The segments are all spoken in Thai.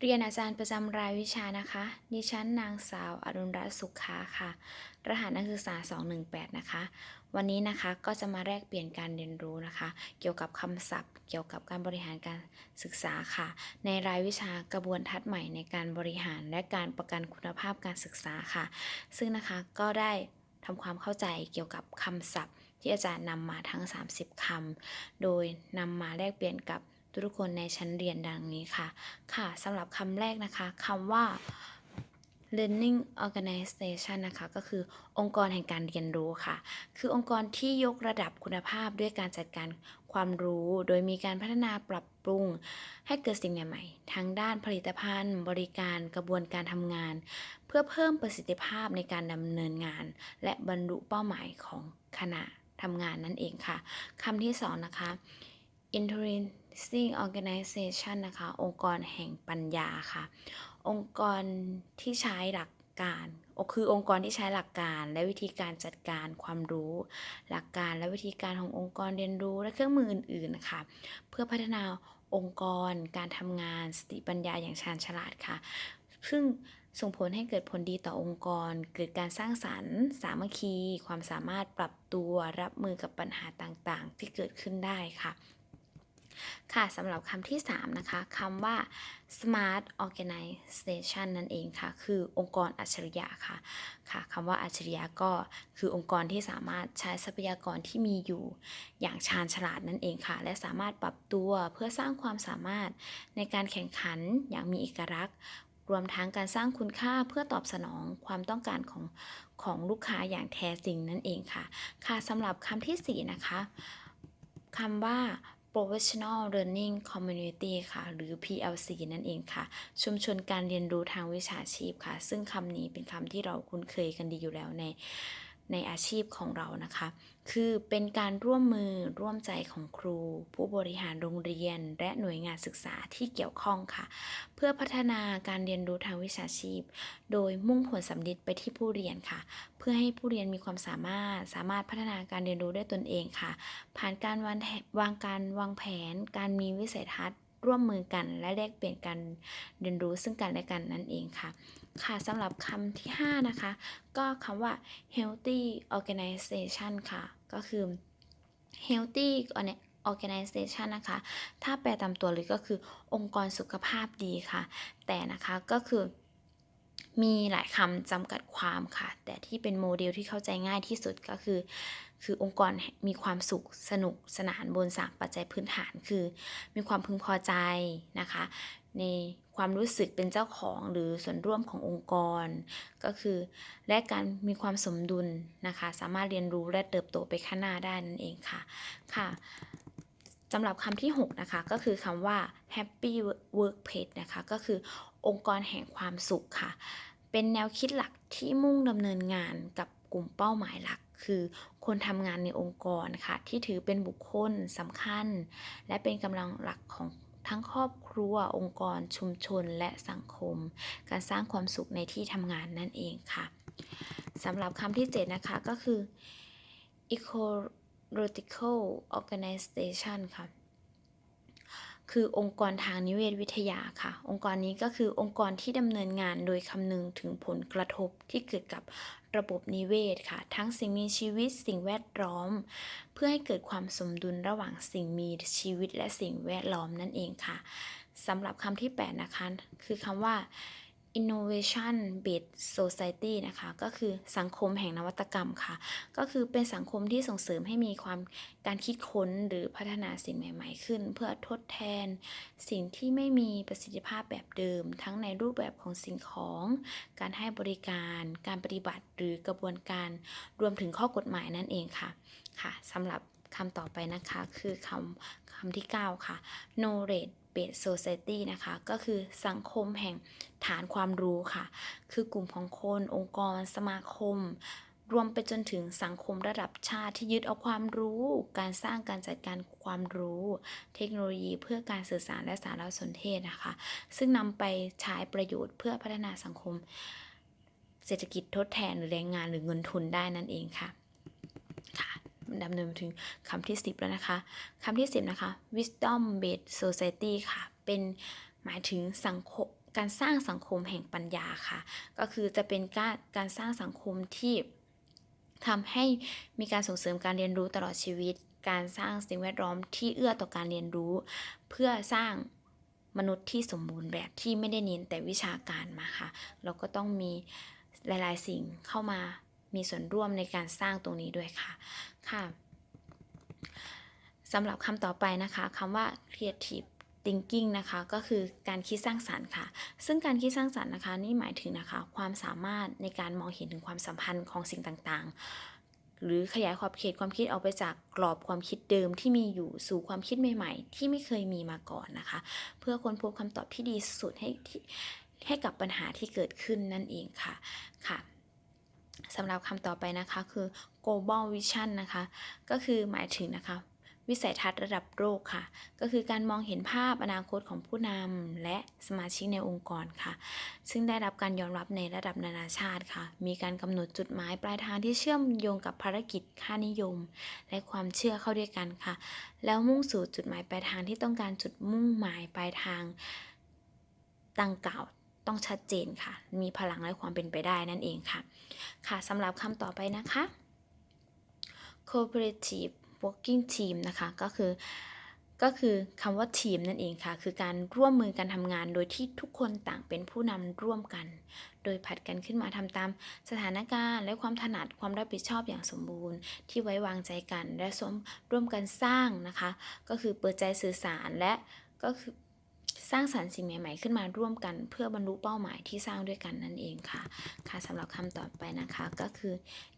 เรียนอาจารย์ประจำรายวิชานะคะ ดิฉันนางสาวอรุณรัตน์สุขาค่ะ รหัสนักศึกษา 218 นะคะ วันนี้นะคะก็จะมาแลกเปลี่ยนการเรียนรู้นะคะ เกี่ยวกับคำศัพท์ เกี่ยวกับการบริหารการศึกษาค่ะ ในรายวิชากระบวนทัศน์ใหม่ในการบริหารและการประกันคุณภาพการศึกษาค่ะ ซึ่งนะคะก็ได้ทำความเข้าใจเกี่ยวกับคำศัพท์ ที่อาจารย์นำมาทั้ง 30คำโดยนำมาแลกเปลี่ยนกับ ทุกคนในชั้นเรียนดังนี้ค่ะ ค่ะสำหรับคำแรกนะคะคำว่า learning organization นะคะก็คือองค์กรแห่งการเรียนรู้ค่ะ คือองค์กรที่ยกระดับคุณภาพด้วยการจัดการความรู้ โดยมีการพัฒนาปรับปรุง ให้เกิดสิ่งใหม่ๆทั้งด้านผลิตภัณฑ์ บริการกระบวนการทำงาน เพื่อเพิ่มประสิทธิภาพในการดำเนินงาน และบรรลุเป้าหมายของคณะทำงานนั่นเองค่ะคำที่สองนะคะ Interesting Organization นะคะ องค์กรแห่งปัญญาค่ะ องค์กรที่ใช้หลักการคือองค์กรที่ใช้หลักการและวิธีการจัดการความรู้ หลักการและวิธีการขององค์กรเรียนรู้และเครื่องมืออื่นๆนะคะเพื่อพัฒนาองค์กร การทำงานสติปัญญาอย่างชาญฉลาดค่ะ ซึ่งส่งผลให้เกิดผลดีต่อองค์กร เกิดการสร้างสรรค์ สามัคคี ความสามารถปรับตัวรับมือกับปัญหาต่างๆ ที่เกิดขึ้นได้ค่ะ ค่ะสำหรับคำที่ 3 นะคะคำว่า smart organization นั่นเองค่ะ คือองค์กรอัจฉริยะค่ะค่ะคำว่าอัจฉริยะก็คือองค์กรที่สามารถใช้ทรัพยากรที่มีอยู่อย่างชาญฉลาดนั่นเองค่ะ และสามารถปรับตัวเพื่อสร้างความสามารถในการแข่งขันอย่างมีเอกลักษณ์รวมทั้งการสร้างคุณค่าเพื่อตอบสนองความต้องการของของลูกค้าอย่างแท้จริงนั่นเองค่ะ ค่ะสำหรับคำที่ 4 นะคะคำว่า professional learning community ค่ะ หรือ PLC นั่นเองค่ะ ชุมชนการเรียนรู้ทางวิชาชีพค่ะ ซึ่งคำนี้เป็นคำที่เราคุ้นเคยกันดีอยู่แล้วใน ในอาชีพของเรานะคะ คือเป็นการร่วมมือร่วมใจของครู ผู้บริหารโรงเรียน และหน่วยงานศึกษาที่เกี่ยวข้องค่ะ เพื่อพัฒนาการเรียนรู้ทางวิชาชีพ โดยมุ่งผลสำลิดไปที่ผู้เรียนค่ะ เพื่อให้ผู้เรียนมีความสามารถ สามารถพัฒนาการเรียนรู้ด้วยตนเองค่ะ ผ่านการวางแผนวางการวางแผน การมีวิสัยทัศน์ ร่วมมือกันและแลกเปลี่ยนการเรียนรู้ซึ่งกันและกันนั่นเองค่ะ ค่ะสำหรับคำที่ 5 นะคะ ก็คำว่า healthy organization ค่ะ ก็คือ healthy organization นะคะ ถ้าแปลตามตัวเลยก็คือองค์กรสุขภาพดีค่ะ แต่นะคะก็คือมีหลายคำจำกัดความค่ะ แต่ที่เป็นโมเดลที่เข้าใจง่ายที่สุดก็คือ คือองค์กรมีความสุขสนุกสนานบนสามปัจจัยพื้นฐานคือ มีความพึงพอใจนะคะ ในความรู้สึกเป็นเจ้าของหรือส่วนร่วมขององค์กร ก็คือและการมีความสมดุลนะคะ สามารถเรียนรู้และเติบโตไปข้างหน้าได้นั่นเองค่ะค่ะสำหรับคำที่ 6 นะคะ ก็คือคำว่า happy workplace นะคะ ก็คือองค์กรแห่งความสุขค่ะ เป็นแนวคิดหลักที่มุ่งดำเนินงานกับกลุ่มเป้าหมายหลัก คือคนทำงานในองค์กรค่ะ ที่ถือเป็นบุคคลสำคัญ และเป็นกำลังหลักของทั้งครอบครัวองค์กร ชุมชน และสังคม การสร้างความสุขในที่ทำงานนั่นเองค่ะสำหรับคำที่ 7 นะคะก็คือ ecological organization ค่ะ คือองค์กรทางนิเวศวิทยาค่ะ องค์กรนี้ก็คือองค์กรที่ดำเนินงานโดยคำนึงถึงผลกระทบที่เกิดกับระบบนิเวศค่ะ ทั้งสิ่งมีชีวิตสิ่งแวดล้อม เพื่อให้เกิดความสมดุลระหว่างสิ่งมีชีวิตและสิ่งแวดล้อมนั่นเองค่ะสำหรับคำที่ 8 นะคะ คือคำว่า innovation based society นะคะ ก็คือสังคมแห่งนวัตกรรมค่ะ ก็คือเป็นสังคมที่ส่งเสริมให้มีความการคิดค้นหรือพัฒนาสิ่งใหม่ ๆ ขึ้น เพื่อทดแทน สิ่งที่ไม่มีประสิทธิภาพแบบเดิม ทั้งในรูปแบบของสิ่งของ การให้บริการ การปฏิบัติหรือกระบวนการรวมถึงข้อกฎหมายนั่นเองค่ะค่ะสำหรับคำต่อไปนะคะคือคำคำที่ 9 ค่ะ knowledge based society นะคะ ก็คือสังคมแห่งฐานความรู้ค่ะ คือกลุ่มของคน องค์กร สมาคม รวมไปจนถึงสังคมระดับชาติที่ยึดเอาความรู้ การสร้างการจัดการความรู้ เทคโนโลยีเพื่อการสื่อสารและสารสนเทศนะคะ ซึ่งนำไปใช้ประโยชน์เพื่อพัฒนาสังคม เศรษฐกิจทดแทนหรือแรงงานหรือเงินทุนได้นั่นเองค่ะค่ะ ดำเนินถึงคำที่ 10 แล้วนะคะคำที่ 10 นะคะ wisdom based society ค่ะ เป็นหมายถึงสังคมการสร้างสังคมแห่งปัญญาค่ะ ก็คือจะเป็นการการสร้างสังคมที่ทำให้มีการส่งเสริมการเรียนรู้ตลอดชีวิต การสร้างสิ่งแวดล้อมที่เอื้อต่อการเรียนรู้ เพื่อสร้างมนุษย์ที่สมบูรณ์แบบที่ไม่ได้เน้นแต่วิชาการมาค่ะ เราก็ต้องมีหลาย ๆ สิ่งเข้ามา มีส่วนร่วมในการสร้างตรงนี้ด้วยค่ะค่ะสำหรับคำต่อไปนะคะคำว่า creative thinking นะคะก็คือการคิดสร้างสรรค์ค่ะ ซึ่งการคิดสร้างสรรค์นะคะ นี่หมายถึงนะคะความสามารถในการมองเห็นถึงความสัมพันธ์ของสิ่งต่างๆ หรือขยายขอบเขตความคิดออกไปจากกรอบความคิดเดิมที่มีอยู่สู่ความคิดใหม่ ๆ ที่ไม่เคยมีมาก่อนนะคะ เพื่อค้นพบคำตอบที่ดีสุดให้ให้กับปัญหาที่เกิดขึ้นนั่นเองค่ะค่ะ สำหรับคำต่อไปนะคะคือ global vision นะคะ ก็คือหมายถึงนะคะ วิสัยทัศน์ระดับโลกค่ะ ก็คือการมองเห็นภาพอนาคตของผู้นำและสมาชิกในองค์กรค่ะ ซึ่งได้รับการยอมรับในระดับนานาชาติค่ะ มีการกำหนดจุดหมายปลายทางที่เชื่อมโยงกับภารกิจค่านิยม และความเชื่อเข้าด้วยกันค่ะ แล้วมุ่งสู่จุดหมายปลายทางที่ต้องการจุดมุ่งหมายปลายทางดังกล่าวต้องชัดเจนค่ะ มีพลังและความเป็นไปได้นั่นเองค่ะ ค่ะสำหรับคำต่อไปนะคะ cooperative working team นะคะก็คือก็คือคำว่าทีมนั่นเองค่ะ คือการร่วมมือกันทำงานโดยที่ทุกคนต่างเป็นผู้นำร่วมกัน โดยผัดกันขึ้นมาทำตามสถานการณ์ และความถนัดความรับผิดชอบอย่างสมบูรณ์ ที่ไว้วางใจกัน และสมร่วมกันสร้างนะคะ ก็คือเปิดใจสื่อสารและก็คือ สร้างสรรค์สิ่งใหม่ ๆ ขึ้นมาร่วมกัน เพื่อบรรลุเป้าหมายที่สร้างด้วยกันนั่นเองค่ะ ค่ะสำหรับคำต่อไปนะคะก็คือ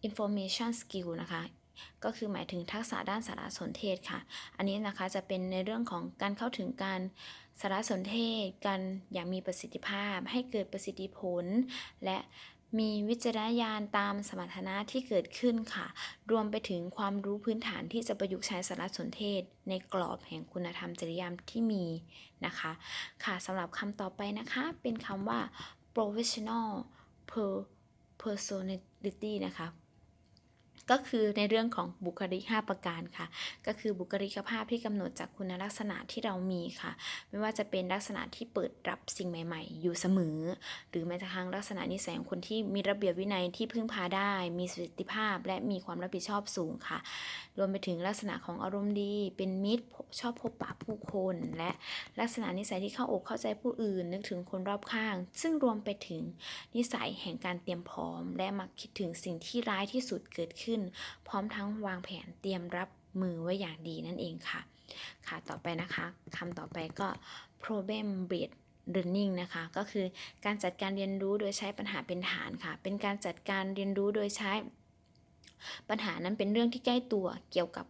information skill นะคะก็คือหมายถึงทักษะด้านสารสนเทศค่ะ อันนี้นะคะจะเป็นในเรื่องของการเข้าถึงการสารสนเทศ การอย่างมีประสิทธิภาพ ให้เกิดประสิทธิผล และ มีวิจารณญาณตามสมรรถนะที่เกิดขึ้นค่ะ รวมไปถึงความรู้พื้นฐานที่จะประยุกต์ใช้สารสนเทศ ในกรอบแห่งคุณธรรมจริยธรรมที่มีนะคะ ค่ะสำหรับคำต่อไปนะคะ เป็นคำว่า professional per personality นะคะ ก็คือในเรื่องของบุคลิก 5 ประการค่ะ ก็คือบุคลิกภาพที่กำหนดจากคุณลักษณะที่เรามีค่ะ ไม่ว่าจะเป็นลักษณะที่เปิดรับสิ่งใหม่ ๆ อยู่เสมอ หรือแม้กระทั่งลักษณะนิสัยของคนที่มีระเบียบวินัยที่พึ่งพาได้ มีสถิติภาพ และมีความรับผิดชอบสูงค่ะ รวมไปถึงลักษณะของอารมณ์ดี เป็นมิตรชอบพบปะผู้คน และลักษณะนิสัยที่เข้าอกเข้าใจผู้อื่น นึกถึงคนรอบข้าง ซึ่งรวมไปถึงนิสัยแห่งการเตรียมพร้อม และมักคิดถึงสิ่งที่ร้ายที่สุดเกิดขึ้นพร้อมทั้งวางแผนเตรียมรับมือไว้อย่างดีนั่นเองค่ะ ค่ะต่อไปนะคะคำต่อไปก็ problem based learning นะคะก็คือการจัดการเรียนรู้โดยใช้ปัญหาเป็นฐานค่ะ เป็นการจัดการเรียนรู้โดยใช้ ปัญหานั้นเป็นเรื่องที่ใกล้ตัวเกี่ยวกับ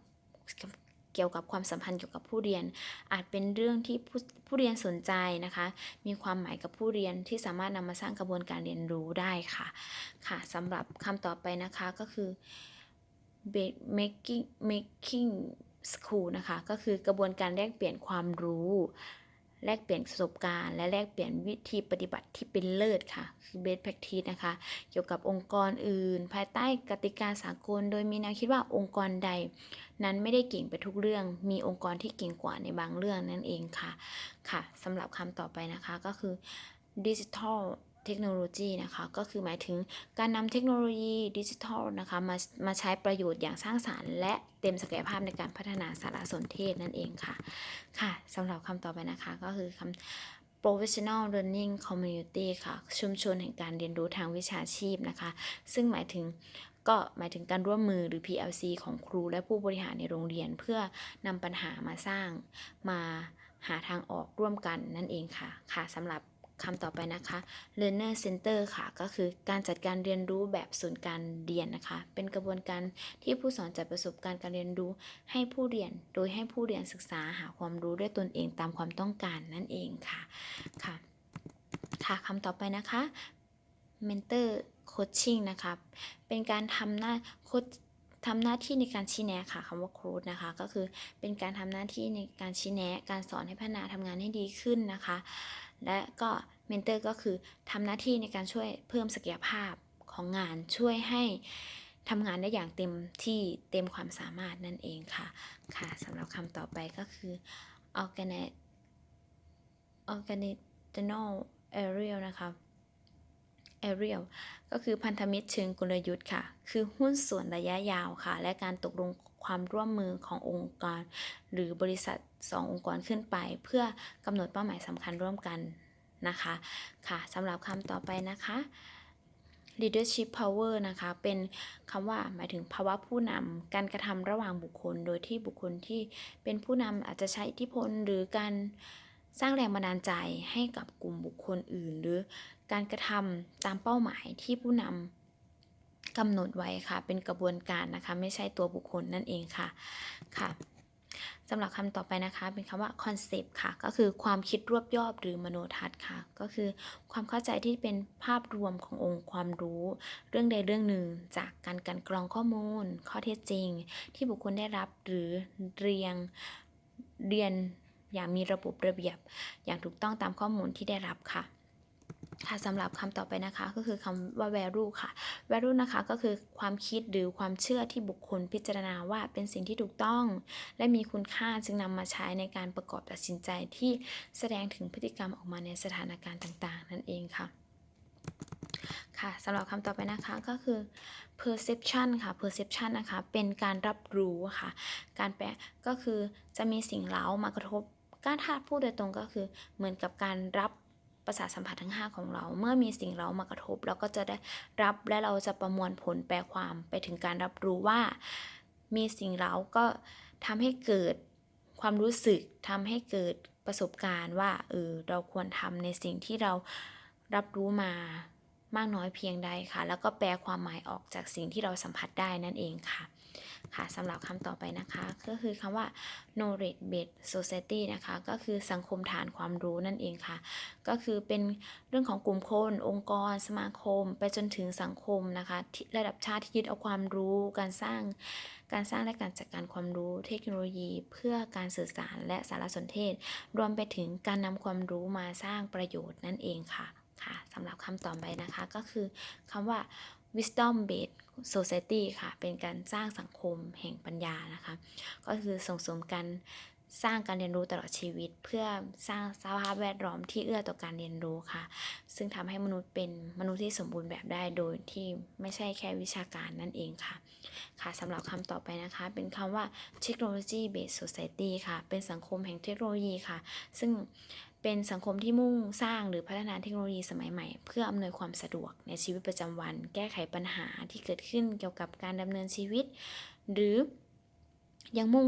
เกี่ยวกับความสัมพันธ์เกี่ยวกับผู้เรียน อาจเป็นเรื่องที่ผู้ผู้เรียนสนใจนะคะ มีความหมายกับผู้เรียนที่สามารถนำมาสร้างกระบวนการเรียนรู้ได้ค่ะค่ะสำหรับคำต่อไปนะคะก็คือ making making school นะคะ ก็คือกระบวนการแลกเปลี่ยนความรู้ แลกเปลี่ยนประสบการณ์ และแลกเปลี่ยนวิธีปฏิบัติที่เป็นเลิศค่ะ คือ best practice นะคะ เกี่ยวกับองค์กรอื่น ภายใต้กติกาสากล โดยมีแนวคิดว่าองค์กรใด นั้นไม่ได้เก่งไปทุกเรื่อง มีองค์กรที่เก่งกว่าในบางเรื่องนั่นเองค่ะ ค่ะสำหรับคำต่อไปนะคะก็คือ digital เทคโนโลยีนะคะก็คือหมายถึงการนำเทคโนโลยีดิจิทัลนะคะมามาใช้ประโยชน์อย่างสร้างสารรค์ และเต็มศักยภาพในการพัฒนาสารสนเทศนั่นเองค่ะ ค่ะสำหรับคำต่อไปนะคะก็คือคำ professional learning community ค่ะ ชุมชนแห่งการเรียนรู้ทางวิชาชีพนะคะ ซึ่งหมายถึงก็หมายถึงการร่วมมือหรือ PLC ของครูและผู้บริหารในโรงเรียน เพื่อนำปัญหามาสร้างมาหาทางออกร่วมกันนั่นเองค่ะ ค่ะสำหรับ คำต่อไปนะคะ learner center ค่ะ ก็คือการจัดการเรียนรู้แบบศูนย์การเรียนนะคะ เป็นกระบวนการที่ผู้สอนจัดประสบการณ์การเรียนรู้ให้ผู้เรียน โดยให้ผู้เรียนศึกษาหาความรู้ด้วยตนเองตามความต้องการนั่นเองค่ะ ค่ะ ค่ะคำต่อไปนะคะ mentor coaching นะคะ เป็นการทำหน้าโคทำหน้าที่ในการชี้แนะค่ะคำว่าโค้ดนะคะ ก็คือเป็นการทำหน้าที่ในการชี้แนะ การสอนให้พัฒนาทำงานให้ดีขึ้นนะคะ และก็เมนเตอร์ก็คือทำหน้าที่ในการช่วยเพิ่มศักยภาพของงานช่วยให้ทำงานได้อย่างเต็มที่เต็มความสามารถนั่นเองค่ะ ค่ะสำหรับคำต่อไปก็คือ organi organizational Ariel นะคะ Ariel ก็คือพันธมิตรเชิงกลยุทธ์ค่ะ คือหุ้นส่วนระยะยาวค่ะ และการตกลง ความร่วมมือขององค์กร หรือบริษัท 2 องค์กรขึ้นไป เพื่อกำหนดเป้าหมายสำคัญร่วมกันนะคะค่ะสำหรับคำต่อไปนะคะ leadership power นะคะเป็นคำว่าหมายถึงภาวะผู้นำการกระทำระหว่างบุคคล โดยที่บุคคลที่เป็นผู้นำอาจจะใช้อิทธิพลหรือการสร้างแรงบันดาลใจให้กับกลุ่มบุคคลอื่น หรือการกระทำตามเป้าหมายที่ผู้นำ กำหนดไว้ค่ะ เป็นกระบวนการนะคะ ไม่ใช่ตัวบุคคลนั่นเองค่ะค่ะสำหรับคำต่อไปนะคะ เป็นคำว่า concept ค่ะ ก็คือความคิดรวบยอบหรือมโนทัศน์ค่ะ ก็คือความเข้าใจที่เป็นภาพรวมขององค์ความรู้ เรื่องใดเรื่องหนึ่งจากการกันกรองข้อมูล ข้อเท็จจริง ที่บุคคลได้รับหรือเรียงเรียนอย่างมีระบบระเบียบ อย่างถูกต้องตามข้อมูลที่ได้รับค่ะ ค่ะสำหรับคำต่อไปนะคะก็คือคำว่า value ค่ะ value นะคะก็คือความคิดหรือความเชื่อที่บุคคลพิจารณาว่าเป็นสิ่งที่ถูกต้อง และมีคุณค่าจึงนำมาใช้ในการประกอบตัดสินใจที่แสดงถึงพฤติกรรมออกมาในสถานการณ์ต่างๆ นั่นเองค่ะค่ะสำหรับคำต่อไปนะคะก็คือ perception ค่ะ perception นะคะเป็นการรับรู้ค่ะการแปลก็คือจะมีสิ่งเร้ามากระทบการถ้าพูดโดยตรงก็คือเหมือนกับการรับ ประสาทสัมผัสทั้ง 5 ของเรา เมื่อมีสิ่งเร้ามากระทบ เราก็จะได้รับและเราจะประมวลผลแปลความไปถึงการรับรู้ว่า มีสิ่งเร้าก็ทำให้เกิดความรู้สึกทำให้เกิดประสบการณ์ว่าเออเราควรทำในสิ่งที่เรารับรู้มามากน้อยเพียงใดค่ะ แล้วก็แปลความหมายออกจากสิ่งที่เราสัมผัสได้นั่นเองค่ะ ค่ะสำหรับคำต่อไปนะคะ ก็คือคำว่า knowledge based society นะคะ ก็คือสังคมฐานความรู้นั่นเองค่ะ ก็คือเป็นเรื่องของกลุ่มคน องค์กร สมาคม ไปจนถึงสังคมนะคะที่ระดับชาติที่ยึดเอาความรู้ การสร้าง การสร้างและการจัดการความรู้เทคโนโลยี เพื่อการสื่อสารและสารสนเทศ รวมไปถึงการนำความรู้มาสร้างประโยชน์นั่นเองค่ะค่ะสำหรับคำต่อไปนะคะก็คือคำว่า wisdom based society ค่ะ เป็นการสร้างสังคมแห่งปัญญานะคะ ก็คือส่งเสริมการสร้างการเรียนรู้ตลอดชีวิต เพื่อสร้างสภาพแวดล้อมที่เอื้อต่อการเรียนรู้ค่ะ ซึ่งทำให้มนุษย์เป็นมนุษย์ที่สมบูรณ์แบบได้โดยที่ไม่ใช่แค่วิชาการนั่นเองค่ะ ค่ะสำหรับคำต่อไปนะคะ เป็นคำว่า technology based society ค่ะ เป็นสังคมแห่งเทคโนโลยีค่ะ ซึ่ง เป็นสังคมที่มุ่งสร้างหรือพัฒนาเทคโนโลยีสมัยใหม่ เพื่ออำนวยความสะดวกในชีวิตประจำวัน แก้ไขปัญหาที่เกิดขึ้นเกี่ยวกับการดำเนินชีวิต หรือยังมุ่ง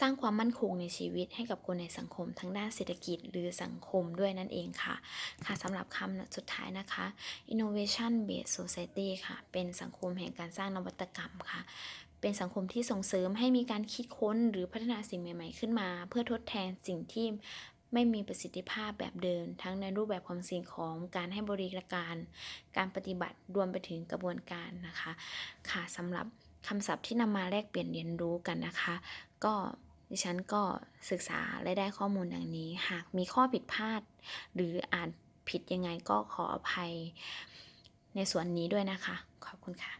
สร้างความมั่นคงในชีวิตให้กับคนในสังคมทั้งด้านเศรษฐกิจหรือสังคมด้วยนั่นเองค่ะ ค่ะสำหรับคำสุดท้ายนะคะ innovation based society ค่ะ เป็นสังคมแห่งการสร้างนวัตกรรมค่ะ เป็นสังคมที่ส่งเสริมให้มีการคิดค้นหรือพัฒนาสิ่งใหม่ ๆ ขึ้นมา เพื่อทดแทนสิ่งที่ ไม่มีประสิทธิภาพแบบเดิม ทั้งในรูปแบบของสิ่งของการให้บริการ การปฏิบัติรวมไปถึงกระบวนการนะคะ ค่ะสำหรับคำศัพท์ที่นำมาแลกเปลี่ยนเรียนรู้กันนะคะ ก็ดิฉันก็ศึกษาและได้ข้อมูลอย่างนี้ หากมีข้อผิดพลาด หรืออ่านผิดยังไงก็ขออภัยในส่วนนี้ด้วยนะคะ ขอบคุณค่ะ